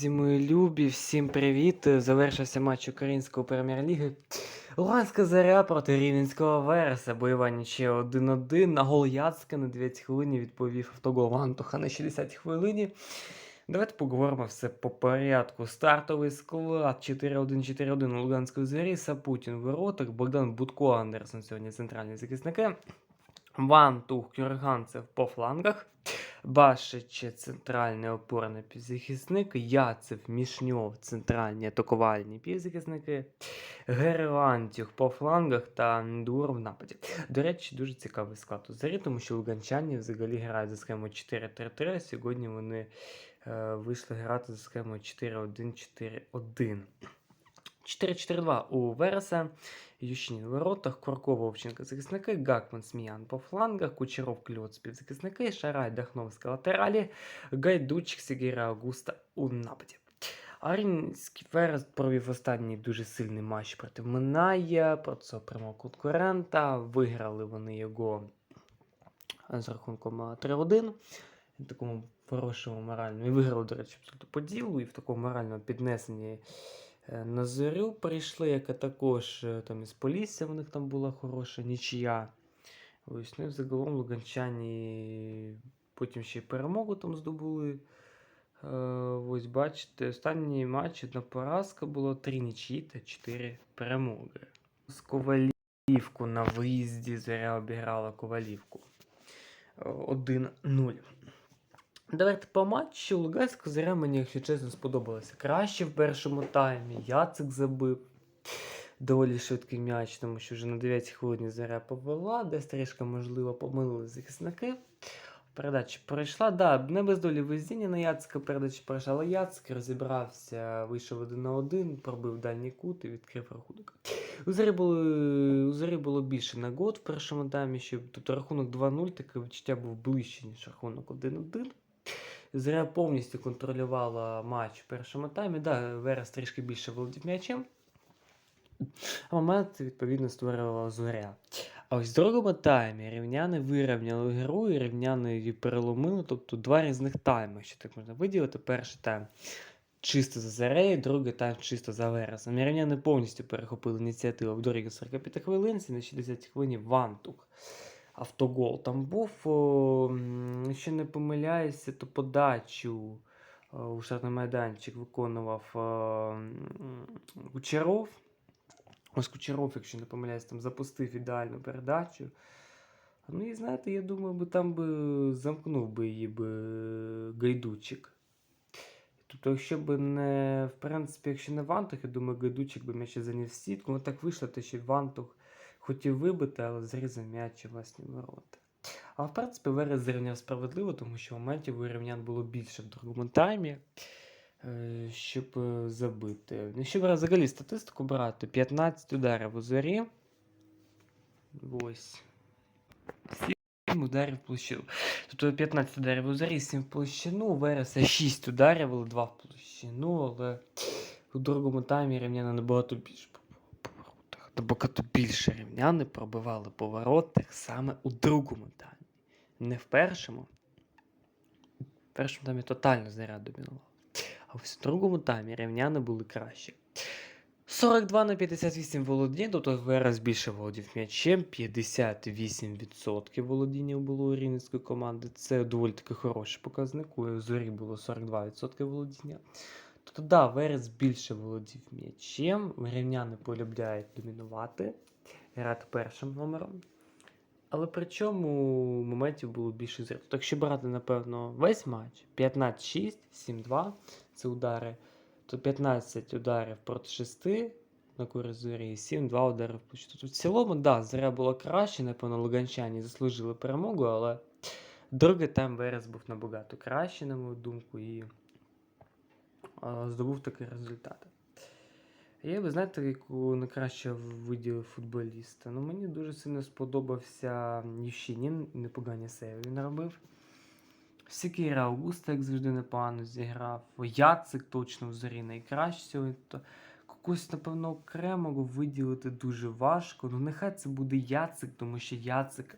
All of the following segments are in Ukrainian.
Друзі любі, всім привіт! Завершився матч Української прем'єр-ліги. Луганська заря проти Рівненського Вереса. Бойова нічия 1-1. На гол Яцка на 9 хвилині відповів автогол Антуха на 60 хвилині. Давайте поговоримо все по порядку. Стартовий склад 4-1-4-1 у Луганської зарі. Сапутін в воротах, Богдан Будко Андерсон сьогодні центральні захисники. Ван Тух Кюрганцев по флангах. Башич центральний опорний півзахисник, Яцев, Мішньов, центральні атакувальні півзахисники, Герландюх по флангах та Ндур в нападі. До речі, дуже цікавий склад у зарі, тому що луганчані взагалі грають за схемою 4-3-3, а сьогодні вони е, вийшли грати за схемою 4-1-4-1. 4-4-2 у Вереса, Ющин в воротах, Куркова, Овченко захисники, Гакман, Сміян по флангах, Кучеров, Кльоц співзахисники, Шарай, Дахновська латералі, Гайдучик, Сігіра, Аугуста у нападі. Арінський Верес провів останній дуже сильний матч проти Миная, проти свого прямого конкурента. Виграли вони його з рахунком 3-1. В такому хорошому моральному. І виграли, до речі, по ділу, і в такому моральному піднесенні е, на зорю прийшли, яка також е, там із Полісся в них там була хороша нічия. Ось, ну і загалом луганчані потім ще й перемогу там здобули. Е, ось бачите, останній матч одна поразка було, три нічиї та чотири перемоги. З Ковалівку на виїзді Зоря обіграла Ковалівку. Е, 1-0. Давайте по матчу. Луганська зоря мені, якщо чесно, сподобалося. Краще в першому таймі. Яцик забив. Доволі швидкий м'яч, тому що вже на 9 хвилині заря повела, десь трішки, можливо, помилили захисники. Передача пройшла. Да, не без долі везіння на Яцика передача пройшла, але Яцик розібрався, вийшов один на один, пробив дальній кут і відкрив рахунок. У Зорі було, у Зорі було більше нагод в першому таймі, ще, тобто рахунок 2-0, таке відчуття був ближче, ніж рахунок 1-1. Зоря повністю контролювала матч в першому таймі. Да, Верес трішки більше володів м'ячем. А момент, відповідно, створювала зоря. А ось в другому таймі рівняни вирівняли гру і рівняни її переломили, тобто два різних тайми, якщо так можна виділити. Перший тайм чисто за Зарею, другий тайм чисто за Вересом. Рівняни повністю перехопили ініціативу в доріг 45 хвилинці, на 60 хвилині Вантук. Автогол там був, якщо не помиляюся, то подачу е, у штатний майданчик виконував е, Кучеров. Ось Кучеров, якщо не помиляюсь, там запустив ідеальну передачу. Ну і знаєте, я думаю, би там би замкнув би її би Гайдучик. Тобто, якщо б не, в принципі, якщо не Вантух, я думаю, Гайдучик би м'яч заніс сітку. Ну так вийшло, те, що Вантух хотів вибити, але зрізав м'яч власні ворота. А в принципі, Верес зрівняв справедливо, тому що моментів у рівнян було більше в другому таймі, е, щоб е, забити. Брати взагалі статистику брати, 15 ударів у зорі. Ось. 7 ударів в площину. Тобто 15 ударів у зорі, 7 в площину, у Вереса 6 ударів, але 2 в площину, але у другому таймі рівняни набагато більше. Набагато більше рівняни пробивали по воротах саме у другому таймі. Не в першому. В першому таймі тотально заряд домінував. А ось у другому таймі рівняни були краще. 42 на 58 володіння, тобто Верес більше володів м'ячем, 58% володіння було у рівненської команди. Це доволі таки хороший показник. У зорі було 42% володіння. Тобто, да, Верес більше володів м'ячем, рівняни полюбляють домінувати, грати першим номером. Але при чому моментів було більше зрив. Тобто, якщо брати, напевно, весь матч 15-6, 7-2 це удари, то 15 ударів проти 6 на користь і 7-2 удари в площу. Тобто, в цілому, да, заря було краще, напевно, луганчані заслужили перемогу, але другий тайм Верес був набагато краще, на мою думку, і здобув такий результат. Я ви знаєте, яку найкраще виділив футболіста. Ну, мені дуже сильно сподобався Ющинін, непогані сейви він робив. Сікіра Аугуста, як завжди, непогано зіграв. Яцик точно в зорі найкраще. Когось, напевно, окремого виділити дуже важко. Ну, нехай це буде Яцик, тому що Яцик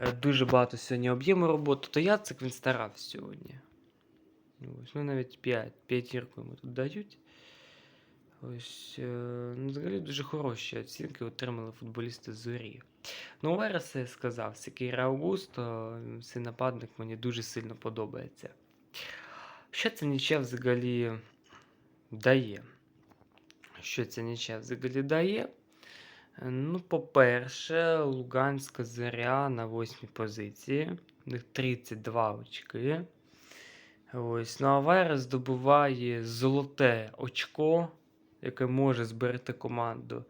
е, дуже багато сьогодні об'єму роботи. То Яцик він старався сьогодні. Ось, ну навіть 5, п'ятірку йому тут дають. Ось, е, ну, взагалі дуже хороші оцінки отримали футболісти зорі. Ну, у Вереса я сказав, Секіра Аугусто, цей нападник мені дуже сильно подобається. Що це нічия взагалі дає? Що це нічия взагалі дає? Ну, по-перше, Луганська зоря на восьмій позиції. У них 32 очки. Ось, ну а Верес здобуває золоте очко, яке може зберегти команду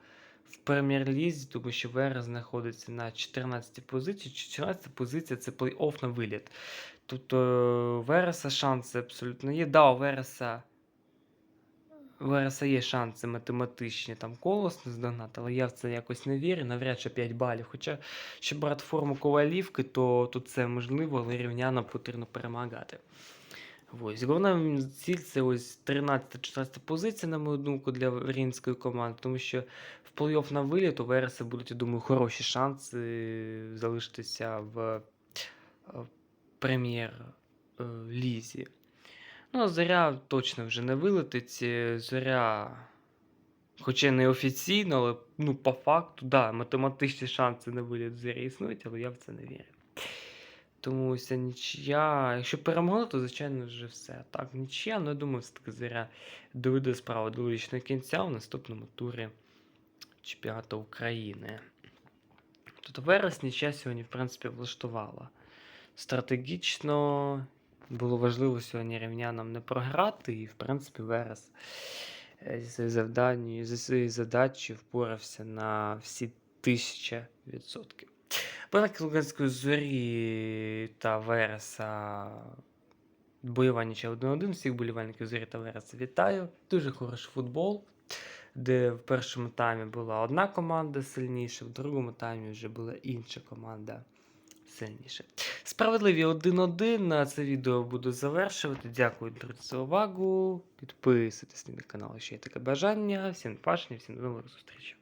в прем'єр-лізі, тому що Верес знаходиться на 14 позиції. 14 позиція це плей-офф на виліт. Тобто е, Вереса шанси абсолютно є. Да, у Вереса. Вереса є шанси математичні там колос здогнати, але я в це якось не вірю, навряд чи 5 балів. Хоча, щоб брати форму ковалівки, то тут це можливо, але рівняно потрібно перемагати. Ось. Головна ціль це ось 13-14 позиція, на мою думку, для рівненської команди, тому що в плей-офф на виліт у Вереса будуть, я думаю, хороші шанси залишитися в е, прем'єр-лізі. Ну, а зоря точно вже не вилетить. е, Зоря, хоча не офіційно, але ну, по факту, да, математичні шанси на виліт зорі існують, але я в це не вірю. Тому ця нічия. Якщо перемогли, то звичайно вже все. Так, нічия, ну я думаю, все-таки зоря доведе справу до логічного кінця в наступному турі чемпіонату України. Тобто верес нічия сьогодні, в принципі, влаштувала. Стратегічно було важливо сьогодні рівнянам не програти, і, в принципі, Верес е, зі своєю завданню, зі своєю задачею впорався на всі тисяча відсотків. Банки Луганської зорі та Вереса бойова нічия 1-1. Всіх болівальників зорі та Вереса вітаю. Дуже хороший футбол, де в першому таймі була одна команда сильніша, в другому таймі вже була інша команда сильніша. Справедливі 1-1. На це відео буду завершувати. Дякую, друзі, за увагу. Підписуйтесь на канал, якщо є таке бажання. Всім пашні, всім до нових зустрічей.